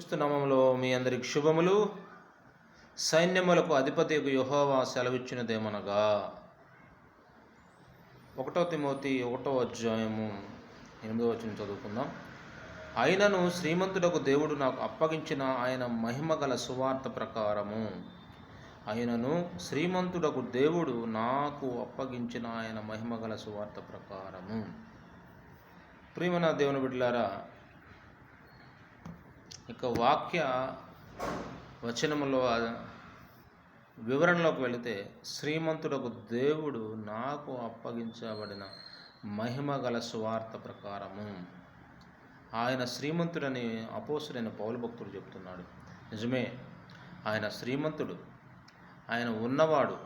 క్రీస్తునామంలో మీ అందరికి శుభములు. సైన్యములకు అధిపతి యుహోవా సెలవిచ్చినదేమనగా ఒకటో తిమోతి ఒకటో అధ్యాయము ఎనిమిదో వచ్చిన చదువుకుందాం. అయినను శ్రీమంతుడకు దేవుడు నాకు అప్పగించిన ఆయన మహిమ గల సువార్త ప్రకారము అయినను శ్రీమంతుడకు దేవుడు నాకు అప్పగించిన ఆయన మహిమగల సువార్త ప్రకారము. ప్రియమైన దేవుని బిడ్డలారా ఇక వాక్య వచనములో వివరణలోకి వెళితే శ్రీమంతుడకు దేవుడు నాకు అప్పగించబడిన మహిమ గల సువార్త ప్రకారము. ఆయన శ్రీమంతుడని అపోసుడైన పౌలు భక్తుడు చెప్తున్నాడు. నిజమే ఆయన శ్రీమంతుడు ఆయన ఉన్నవాడు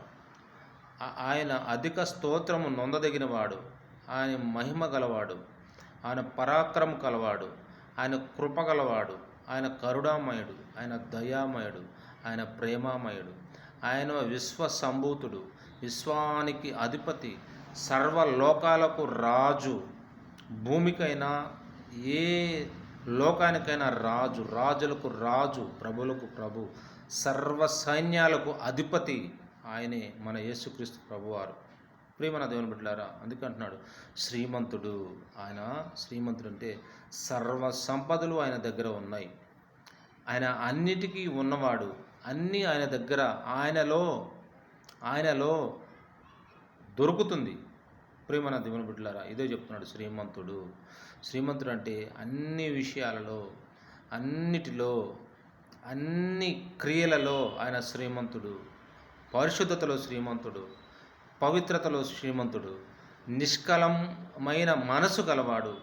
ఆయన అధిక స్తోత్రము నొందదగినవాడు ఆయన మహిమ గలవాడు ఆయన పరాక్రమ కలవాడు ఆయన కృప గలవాడు ఆయన కరుణామయుడు ఆయన దయామయుడు ఆయన ప్రేమామయుడు ఆయన విశ్వ సంభూతుడు విశ్వానికి అధిపతి సర్వలోకాలకు రాజు భూమికైనా ఏ లోకానికైనా రాజు రాజులకు రాజు ప్రభులకు ప్రభు సర్వ సైన్యాలకు అధిపతి ఆయనే మన యేసుక్రీస్తు ప్రభువారు. ప్రియమన దేవుని బిడ్డలారా అందుకంటున్నాడు శ్రీమంతుడు. ఆయన శ్రీమంతుడు అంటే సర్వ సంపదలు ఆయన దగ్గర ఉన్నాయి. ఆయన అన్నిటికీ ఉన్నవాడు. అన్నీ ఆయన దగ్గర ఆయనలో ఆయనలో దొరుకుతుంది. ప్రేమన దేవుని బిడ్డలారా ఇదే చెప్తున్నాడు శ్రీమంతుడు. శ్రీమంతుడు అంటే అన్ని విషయాలలో అన్నిటిలో అన్ని క్రియలలో ఆయన శ్రీమంతుడు. పరిశుద్ధతలో శ్రీమంతుడు. పవిత్రతలో శ్రీమంతుడు. నిష్కలమైన మనసు గలవాడు.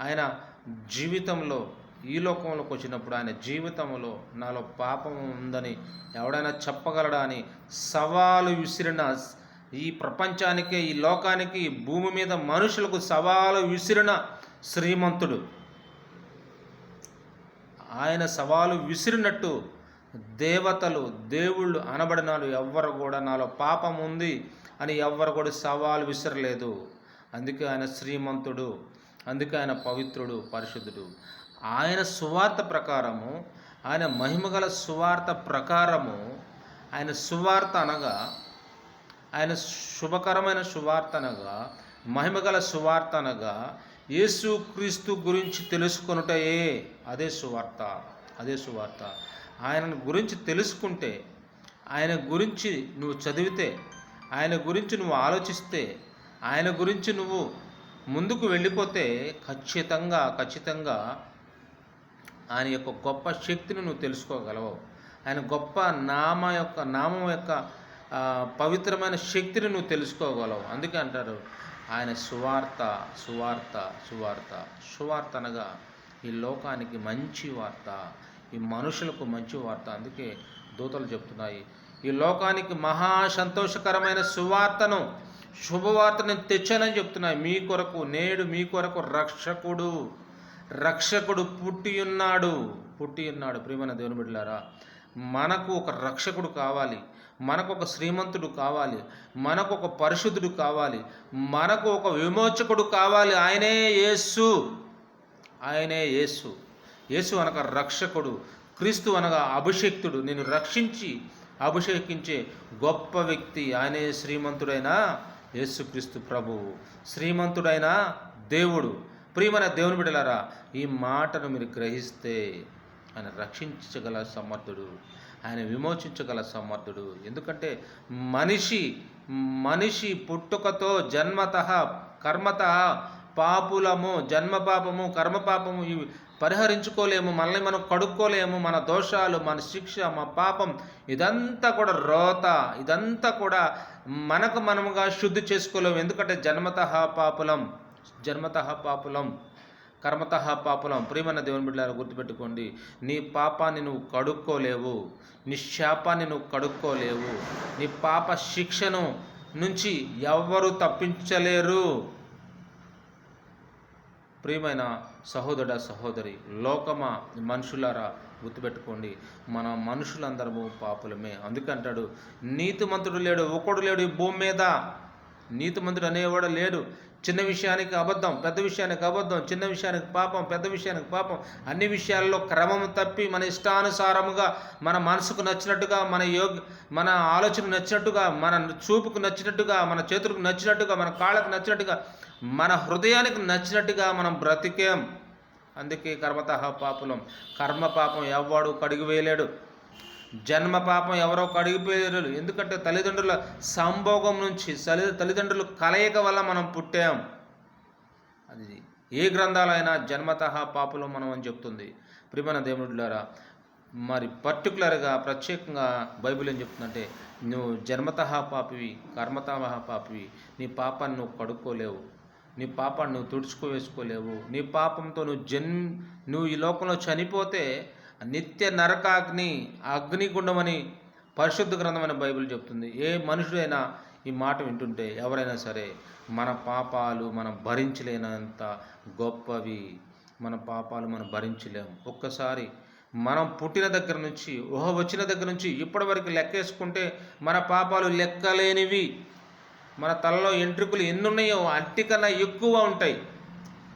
ఆయన జీవితంలో ఈ లోకంలోకి వచ్చినప్పుడు ఆయన జీవితంలో నాలో పాపం ఉందని ఎవడైనా చెప్పగలడా అని సవాలు విసిరిన ఈ ప్రపంచానికి ఈ లోకానికి ఈ భూమి మీద మనుషులకు సవాలు విసిరిన శ్రీమంతుడు. ఆయన సవాలు విసిరినట్టు దేవతలు దేవుళ్ళు అనబడినాలు ఎవ్వరు కూడా నాలో పాపం ఉంది అని ఎవ్వరు కూడా సవాలు విసిరలేదు. అందుకే ఆయన శ్రీమంతుడు అందుకే ఆయన పవిత్రుడు పరిశుద్ధుడు. ఆయన సువార్త ప్రకారము ఆయన మహిమగల సువార్త ప్రకారము ఆయన సువార్త అనగా ఆయన శుభకరమైన సువార్త అనగా మహిమగల సువార్త అనగా యేసుక్రీస్తు గురించి తెలుసుకొనుటయే అదే సువార్త అదే సువార్త. ఆయన గురించి తెలుసుకుంటే ఆయన గురించి నువ్వు చదివితే ఆయన గురించి నువ్వు ఆలోచిస్తే ఆయన గురించి నువ్వు ముందుకు వెళ్ళిపోతే ఖచ్చితంగా ఖచ్చితంగా ఆయన యొక్క గొప్ప శక్తిని నువ్వు తెలుసుకోగలవు. ఆయన గొప్ప నామ యొక్క నామం యొక్క పవిత్రమైన శక్తిని నువ్వు తెలుసుకోగలవు. అందుకే అంటారు ఆయన సువార్త సువార్త సువార్త. సువార్త అనగా ఈ లోకానికి మంచి వార్త ఈ మనుషులకు మంచి వార్త. అందుకే దూతలు చెప్తున్నాయి ఈ లోకానికి మహా సంతోషకరమైన సువార్తను శుభవార్తను తెచ్చానని చెప్తున్నాయి. మీ కొరకు నేడు మీ కొరకు రక్షకుడు. రక్షకుడు పుట్టియున్నాడు. పుట్టియున్నాడు. ప్రియమైన దేవుని బిడ్డలారా మనకు ఒక రక్షకుడు కావాలి. మనకు ఒక శ్రీమంతుడు కావాలి. మనకు ఒక పరిశుద్ధుడు కావాలి. మనకు ఒక విమోచకుడు కావాలి. ఆయనే యేసు. ఆయనే యేసు. యేసు అనగా రక్షకుడు. క్రీస్తు అనగా అభిషేక్తుడు. నేను రక్షించి అభిషేకించే గొప్ప వ్యక్తి ఆయనే శ్రీమంతుడైన యేసుక్రీస్తు ప్రభువు శ్రీమంతుడైన దేవుడు. ప్రియమైన దేవుని బిడ్డలారా ఈ మాటను మీరు గ్రహిస్తే ఆయన రక్షించగల సమర్థుడు ఆయన విమోచించగల సమర్థుడు. ఎందుకంటే మనిషి మనిషి పుట్టుకతో జన్మత కర్మత పాపులము జన్మ పాపము కర్మ పాపము ఇవి పరిహరించుకోలేము మనల్ని మనం కడుక్కోలేము మన దోషాలు మన శిక్ష మన పాపం ఇదంతా కూడా రోత ఇదంతా కూడా మనకు మనముగా శుద్ధి చేసుకోలేము. ఎందుకంటే జన్మత పాపులం. జన్మత పాపులం కర్మత పాపులం. ప్రియమైన దేవుని బిడ్డలారా గుర్తుపెట్టుకోండి. నీ పాపాన్ని నువ్వు కడుక్కోలేవు. నీ శాపాన్ని నువ్వు కడుక్కోలేవు. నీ పాప శిక్షను నుంచి ఎవ్వరు తప్పించలేరు. ప్రియమైన సహోదర సహోదరి లోకమా మనుషులారా గుర్తుపెట్టుకోండి. మన మనుషులందరము పాపులమే. అందుకంటాడు నీతిమంతుడు లేడు ఒకడు లేడు ఈ భూమి మీద. నీతిమంతుడు అనేవాడు లేడు. చిన్న విషయానికి అబద్ధం పెద్ద విషయానికి అబద్ధం చిన్న విషయానికి పాపం పెద్ద విషయానికి పాపం. అన్ని విషయాల్లో క్రమం తప్పి మన ఇష్టానుసారముగా మన మనసుకు నచ్చినట్టుగా మన యోగ మన ఆలోచన నచ్చినట్టుగా మన చూపుకు నచ్చినట్టుగా మన చేతులకు నచ్చినట్టుగా మన కాళ్ళకు నచ్చినట్టుగా మన హృదయానికి నచ్చినట్టుగా మనం బ్రతికేం. అందుకే కర్మత పాపులం. కర్మ పాపం ఎవ్వడు కడిగి వేయలేడు జన్మ పాపం ఎవరో కడిగిపోయారు ఎందుకంటే తల్లిదండ్రుల సంభోగం నుంచి తల్లి తల్లిదండ్రుల కలయిక వల్ల మనం పుట్టాం. అది ఏ గ్రంథాలైనా జన్మత పాపులు మనం అని చెప్తుంది. ప్రిమణ దేవుడులారా మరి పర్టికులర్గా ప్రత్యేకంగా బైబిల్ ఏం చెప్తుందంటే నువ్వు జన్మత పాపివి కర్మత పాపివి నీ పాపాన్ని నువ్వు కడుక్కోలేవు. నీ పాపాన్ని నువ్వు తుడుచుకో వేసుకోలేవు నీ పాపంతో నువ్వు జన్ నువ్వు ఈ లోకంలో చనిపోతే నిత్య నరకాగ్ని అగ్నిగుండమని పరిశుద్ధ గ్రంథమైన బైబిల్ చెప్తుంది. ఏ మనుషుడైనా ఈ మాట వింటుంటే ఎవరైనా సరే మన పాపాలు మనం భరించలేనంత గొప్పవి. మన పాపాలు మనం భరించలేము ఒక్కసారి మనం పుట్టిన దగ్గర నుంచి ఊహ వచ్చిన దగ్గర నుంచి ఇప్పటి వరకు లెక్కేసుకుంటే మన పాపాలు లెక్కలేనివి. మన తలలో ఎంట్రుకులు ఎన్ని ఉన్నాయో ఎక్కువ ఉంటాయి.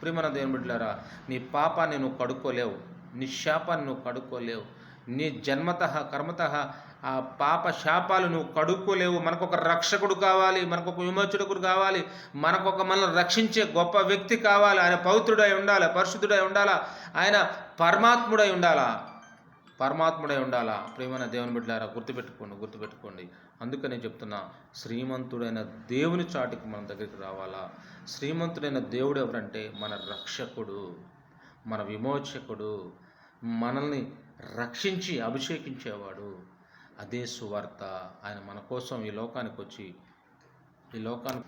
ప్రియమన దేవుని బిడ్డలారా నీ పాపాన్ని నువ్వు కడుక్కోలేవు. నీ నువ్వు కడుక్కోలేవు. నీ జన్మత కర్మత ఆ పాప శాపాలు నువ్వు కడుక్కోలేవు. మనకొక రక్షకుడు కావాలి మనకొక విమోచకుడు కావాలి మనకొక మనల్ని రక్షించే గొప్ప వ్యక్తి కావాలి. ఆయన పవిత్రుడై ఉండాలి పరిశుద్ధుడై ఉండాలా? ఆయన పరమాత్ముడై ఉండాలా? పరమాత్ముడై ఉండాలా? ప్రేమైన దేవుని బిడ్డారా గుర్తుపెట్టుకోండి గుర్తుపెట్టుకోండి. అందుకనే చెప్తున్నా శ్రీమంతుడైన దేవుని చాటికి మన దగ్గరికి రావాలా? శ్రీమంతుడైన దేవుడు ఎవరంటే మన రక్షకుడు మన విమోచకుడు. మనల్ని రక్షించి అభిషేకించేవాడు. అదే సువార్త ఆయన మన కోసం ఈ లోకానికి వచ్చి ఈ లోకానికి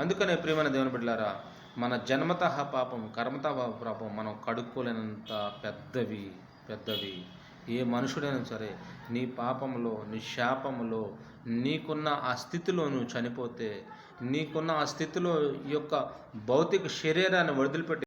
అందుకనే ప్రియమైన దేవుని బిడ్డలారా మన జన్మత పాపం కర్మత పాపం మనం కడుక్కోలేనంత పెద్దవి పెద్దవి. ఏ మనుషుడైనా సరే నీ పాపంలో నీ శాపంలో నీకున్న ఆ స్థితిలో నువ్వు చనిపోతే నీకున్న ఆ స్థితిలో ఈ యొక్క భౌతిక శరీరాన్ని వదిలిపెట్టి